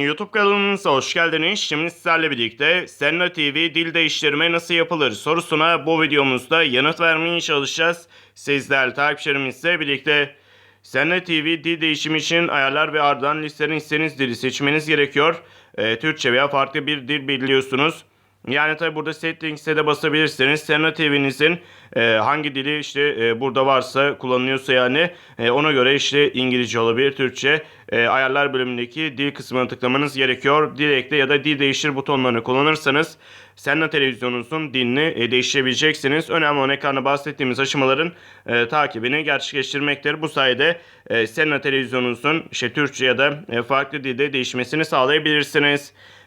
YouTube kanalımıza hoş geldiniz. Şimdi sizlerle birlikte Senna TV dil değiştirme nasıl yapılır sorusuna bu videomuzda yanıt vermeye çalışacağız. Sizler takipçilerimizle birlikte Senna TV dil değişimi için ayarlar ve ardından listeden istediğiniz dili seçmeniz gerekiyor. Ee, Türkçe veya farklı bir dil biliyorsunuz. Yani tabi burada settings'e de basabilirsiniz. Senna TV'nizin e, hangi dili işte e, burada varsa kullanılıyorsa yani e, ona göre işte İngilizce olabilir, Türkçe e, ayarlar bölümündeki dil kısmına tıklamanız gerekiyor. Dil ekle ya da dil değiştir butonlarını kullanırsanız Senna televizyonunuzun dilini e, değiştirebileceksiniz. Önemli olan ekranda bahsettiğimiz aşamaların e, takibini gerçekleştirmektir. Bu sayede e, Senna televizyonunuzun işte Türkçe ya da e, farklı dilde değişmesini sağlayabilirsiniz.